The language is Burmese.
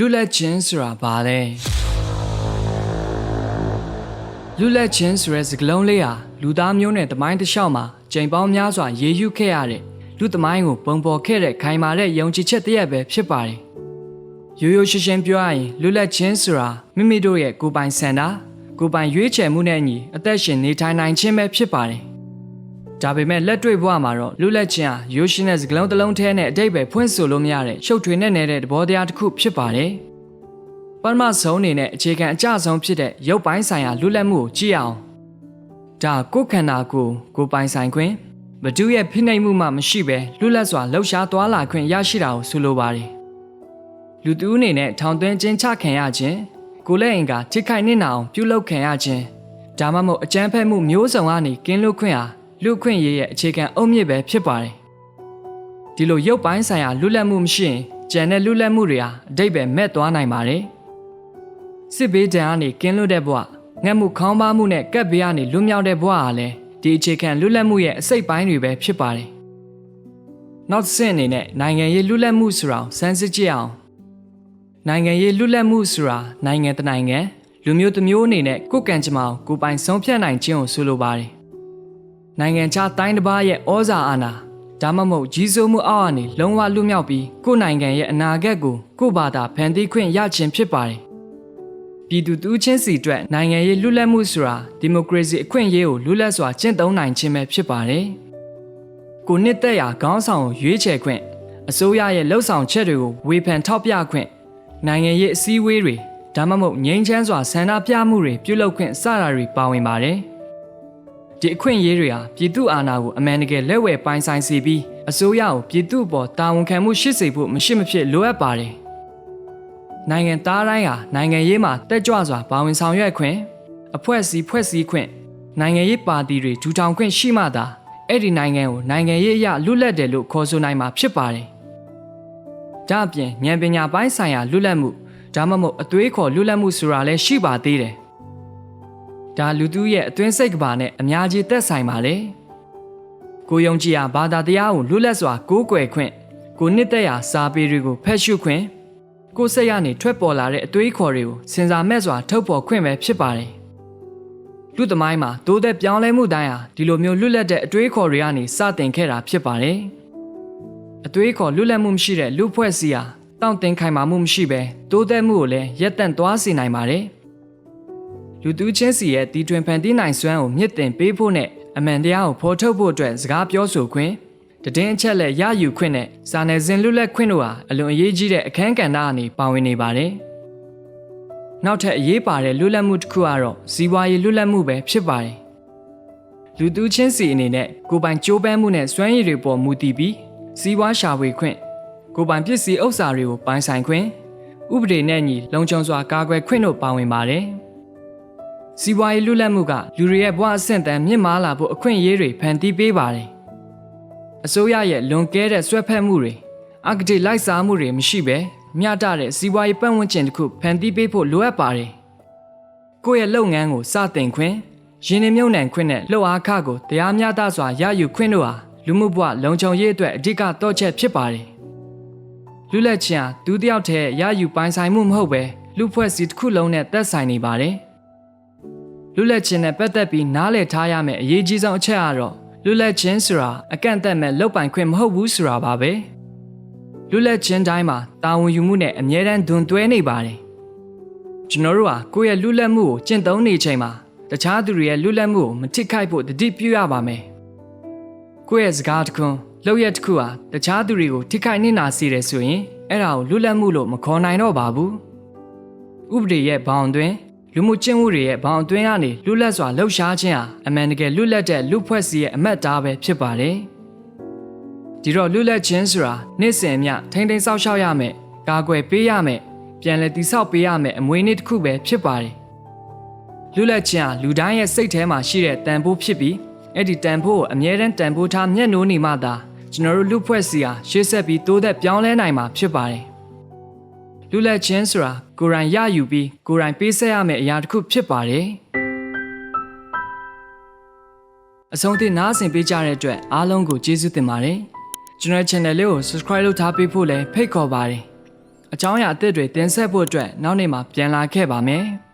လူလက်ချင်းဆိုတာဘာလဲလူလက်ချင်းဆိုတဲ့စကားလုံးလေးဟာလူသားမျိုးနဲ့တမိုင်းတစ်လျှောက်မှာချိန်ပေါင်းများစွာရေယူခဲ့ရတဲ့လူသမိုင်းကိုပုံပေါ်ခဲ့တဲ့ခိုင်မာတဲ့ယုံကြည်ချက်တစ်ရပ်ပဲဖြစ်ပါတယ်ရိုးရိုးရှင်းရှင်းပြောရရင်လူလက်ချင်းဆိုတာမိမိတို့ရဲ့ကိုယ်ပိုင်ဆန္ဒကိုယ်ပိုင်ရွေးချယ်မှုနဲ့အညီအသက်ရှင်နေထိုင်နိုင်ခြင်းပဲဖြစ်ပါတယ် ဒါပေမဲ့လက်တွေ့ဘဝမှာတော့လူလက်ချင်းဟာရိုးရှင်းတဲ့စကားလုံးတစ်လုံးထဲနဲ့အတိတ်ပဲဖွင့်ဆိုလို့မရတဲ့ရှုပ်ထွေးနဲ့နေတဲ့သဘောတရားတစ်ခုဖြစ်ပါတယ်ပထမဆုံးအနေနဲ့အခြေခံအကျဆုံးဖြစ်တဲ့ရုပ်ပိုင်းဆိုင်ရာလူလက်မှုကိုကြည့်အောင်ဒါကိုယ်ခန္ဓာကိုယ်ကိုယ်ပိုင်ဆိုင်ခွင့်ဘဒုရဲ့ဖိနှိပ်မှုမှမရှိဘဲလူလက်စွာလှုပ်ရှားသွားလာခွင့်ရရှိတာကိုဆိုလိုပါတယ်လူသူအနေနဲ့ထောင်သွင်းခြင်းချခံရခြင်းကိုယ်လက်အင်ကထိခိုက်နစ်နာအောင်ပြုလုပ်ခံရခြင်းဒါမှမဟုတ်အကြမ်းဖက်မှုမျိုးစုံကနေကင်းလွတ်ခွင့်ဟာ လူခွင့်ရေးရဲ့အခြေခံအုတ်မြစ်ပဲဖြစ်ပါတယ်ဒီလိုရုပ်ပိုင်းဆိုင်ရာလူလက်မှုမရှိရင်ကြံတဲ့လူလက်မှုတွေဟာအတိတ်ပဲမဲ့သွားနိုင်ပါတယ်စစ်ဘေးဒဏ်ကနေကင်းလွတ်တဲ့ဘဝငတ်မှုခေါင်းပါမှုနဲ့ကပ်ဘေးကနေလွတ်မြောက်တဲ့ဘဝဟာလည်းဒီအခြေခံလူလက်မှုရဲ့အစိတ်ပိုင်းတွေပဲဖြစ်ပါတယ်နောက်တစ်ဆင့်အနေနဲ့နိုင်ငံရေးလူလက်မှုဆိုတာကိုစမ်းစစ်ကြည့်အောင်နိုင်ငံရေးလူလက်မှုဆိုတာနိုင်ငံတစ်နိုင်ငံလူမျိုးတစ်မျိုးအနေနဲ့ကိုယ်ကံကြမ္မာကိုကိုယ်ပိုင်ဆုံးဖြတ်နိုင်ခြင်းကိုဆိုလိုပါတယ် နိုင်ငံခြားတိုင်းတစ်ပါးရဲ့ဩဇာအာဏာဒါမှမဟုတ်ကြီးစိုးမှုအောက်ကနေလုံးဝလွတ်မြောက်ပြီးကိုယ်နိုင်ငံရဲ့အနာဂတ်ကိုကိုယ့်ဘာသာဖန်တီးခွင့်ရခြင်းဖြစ်ပါတယ်ပြည်သူတူးချင်းစီအတွက်နိုင်ငံရေးလွတ်လပ်မှုဆိုတာဒီမိုကရေစီအခွင့်အရေးကိုလွတ်လပ်စွာကျင့်သုံးနိုင်ခြင်းပဲဖြစ်ပါတယ်။ကိုနှစ်သက်ရာခေါင်းဆောင်ကိုရွေးချယ်ခွင့်အစိုးရရဲ့လှုပ်ဆောင်ချက်တွေကိုဝေဖန်ထောက်ပြခွင့်နိုင်ငံရေးအစည်းအဝေးတွေဒါမှမဟုတ်ငြိမ်းချမ်းစွာဆန္ဒပြမှုတွေပြုလုပ်ခွင့်စတာတွေပါဝင်ပါတယ်။ ဒီအခွင့်အရေးတွေဟာပြည်သူအာဏာကိုအမှန်တကယ်လက်ဝယ်ပိုင်ဆိုင်စေပြီးအစိုးရကိုပြည်သူ့အပေါ်တာဝန်ခံမှုရှိစေဖို့မရှိမဖြစ်လိုအပ်ပါတယ်။နိုင်ငံသားတိုင်းဟာနိုင်ငံရေးမှာတက်ကြွစွာပါဝင်ဆောင်ရွက်ခွင့်အဖွဲ့အစည်းဖွဲ့စည်းခွင့်နိုင်ငံရေးပါတီတွေထူထောင်ခွင့်ရှိမှသာအဲ့ဒီနိုင်ငံကိုနိုင်ငံရေးအရလွတ်လပ်တယ်လို့ခေါ်ဆိုနိုင်မှာဖြစ်ပါတယ်။ဒါအပြင်ဉာဏ်ပညာပိုင်းဆိုင်ရာလွတ်လပ်မှုဒါမှမဟုတ်အသွေးခေါ်လွတ်လပ်မှုဆိုတာလည်းရှိပါသေးတယ်။ ဒါလူသူရဲ့အတွင်းစိတ်ကဘာနဲ့အများကြီးသက်ဆိုင်ပါလေ။ကိုယုံကြည်ရာဘာသာတရားကိုလွတ်လပ်စွာကိုးကွယ်ခွင့်ကိုနှစ်သက်ရာစာပေတွေကိုဖတ်ရှုခွင့်ကိုယ်စိတ်ကနေထွက်ပေါ်လာတဲ့အတွေးခေါ်တွေကိုစင်စာမဲ့စွာထုတ်ပေါ်ခွင့်ပဲဖြစ်ပါတယ်။လူသမိုင်းမှာတိုးသက်ပြောင်းလဲမှုတိုင်းဟာဒီလိုမျိုးလွတ်လပ်တဲ့အတွေးခေါ်တွေကနေစတင်ခဲ့တာဖြစ်ပါတယ်။အတွေးခေါ်လွတ်လပ်မှုမရှိတဲ့လူဖွဲ့စည်းဟာတောင့်တင်ခိုင်မာမှုမရှိဘဲတိုးသက်မှုကိုလည်းရက်တန့်သွားစေနိုင်ပါတယ်။ လူသူချင်းစီရဲ့တီထွင်ဖန်တီးနိုင်စွမ်းကိုမြင့်တင်ပေးဖို့နဲ့အမှန်တရားကိုဖော်ထုတ်ဖို့အတွက်စကားပြောဆိုခွင့်တည်င်းအချက်လက်ရယူခွင့်နဲ့စာနယ်ဇင်းလွတ်လပ်ခွင့်တို့ဟာအလွန်အရေးကြီးတဲ့အခန်းကဏ္ဍအနေပါဝင်နေပါတယ်။နောက်ထပ်အရေးပါတဲ့လွတ်လပ်မှုတစ်ခုကတော့စီးပွားရေးလွတ်လပ်မှုပဲဖြစ်ပါတယ်။လူသူချင်းစီအနေနဲ့ကိုယ်ပိုင်ကြိုးပမ်းမှုနဲ့စွမ်းရည်တွေပေါ်မူတည်ပြီးစီးပွားရှာဖွေခွင့်ကိုယ်ပိုင်ပစ္စည်းဥစ္စာတွေကိုပိုင်ဆိုင်ခွင့်ဥပဒေနဲ့ညီလုံခြုံစွာကာကွယ်ခွင့်တို့ပါဝင်ပါတယ်။ စီးပွားရေးလွတ်လပ်မှုကလူတွေရဲ့ဘဝအဆင့်တန်းမြင့်မားလာဖို့အခွင့်အရေးတွေဖန်တီးပေးပါတယ်။အစိုးရရဲ့လွန်ကဲတဲ့ဆွဲဖက်မှုတွေအကတိလိုက်စားမှုတွေမရှိဘဲမျှတတဲ့စီးပွားရေးပတ်ဝန်းကျင်တစ်ခုဖန်တီးပေးဖို့လိုအပ်ပါတယ်။ကိုယ့်ရဲ့လုပ်ငန်းကိုစတင်ခွင့်ရင်းနှီးမြှုပ်နှံခွင့်နဲ့လှုပ်အားခကိုတရားမျှတစွာရယူခွင့်တို့ဟာလူမှုဘဝလုံခြုံရေးအတွက်အဓိကတော့ချက်ဖြစ်ပါတယ်။လူလက်ချင်းဟာဒုတိယထက်ရယူပိုင်ဆိုင်မှုမဟုတ်ပဲလူဖွဲ့စည်းတစ်ခုလုံးနဲ့သက်ဆိုင်နေပါတယ်။ လူလက်ချင်းနဲ့ပတ်သက်ပြီးနားလည်ထားရမယ့်အရေးကြီးဆုံးအချက်ကတော့လွတ်လပ်ခြင်းဆိုတာအကန့်အသတ်မဲ့လောက်ပိုင်ခွင့်မဟုတ်ဘူးဆိုတာပါပဲလွတ်လပ်ခြင်းတိုင်းမှာတာဝန်ယူမှုနဲ့အမြဲတမ်းဒွန်တွဲနေပါတယ်ကျွန်တော်တို့ဟာကိုယ့်ရဲ့လွတ်လပ်မှုကိုကျင့်သုံးနေချိန်မှာတခြားသူတွေရဲ့လွတ်လပ်မှုကိုမထိခိုက်ဖို့တတိပြုရပါမယ်ကိုယ့်ရဲ့စကားတစ်ခုလောက်ရက်တစ်ခုဟာတခြားသူတွေကိုထိခိုက်နေနာစေတယ်ဆိုရင်အဲ့ဒါကိုလွတ်လပ်မှုလို့မခေါ်နိုင်တော့ပါဘူးဥပဒေရဲ့ဘောင်တွင် လူမှုကျင့်ဝတ်တွေရဲ့ဘောင်အတွင်းကနေလွတ်လပ်စွာလှုပ်ရှားခြင်းဟာအမှန်တကယ်လွတ်လပ်တဲ့လူဖွဲ့စည်းရဲ့အမတ်သားပဲဖြစ်ပါတယ်။ဒီတော့လွတ်လပ်ခြင်းဆိုတာနေ့စဉ်အမျှထိမ့်သိမ်းဆောက်ရှောက်ရမယ်၊ကာကွယ်ပေးရမယ်၊ပြန်လည်တည်ဆောက်ပေးရမယ်အမွေအနှစ်တစ်ခုပဲဖြစ်ပါတယ်။လွတ်လပ်ခြင်းဟာလူတိုင်းရဲ့စိတ်ထဲမှာရှိတဲ့တန်ဖိုးဖြစ်ပြီးအဲ့ဒီတန်ဖိုးကိုအမြဲတမ်းတန်ဖိုးထားမျက်နှိုးနေမှသာကျွန်တော်တို့လူဖွဲ့စည်းဟာရှေ့ဆက်ပြီးတိုးသက်ပြောင်းလဲနိုင်မှာဖြစ်ပါတယ်။ လူလက်ချင်းဆိုတာကိုယ်တိုင်ရယူပြီးကိုယ်တိုင်ပေးဆက်ရမယ့်အရာတစ်ခုဖြစ်ပါတယ်အဆုံးသည့်နားဆင်ပေးကြတဲ့အတွက်အားလုံးကိုကျေးဇူးတင်ပါတယ်ကျွန်တော် channel လေးကို subscribe လုပ်ထားပေးဖို့လည်းဖိတ်ခေါ်ပါတယ်အကြောင်းအရာအသစ်တွေတင်ဆက်ဖို့အတွက်နောက်နေ့မှာပြန်လာခဲ့ပါမယ်။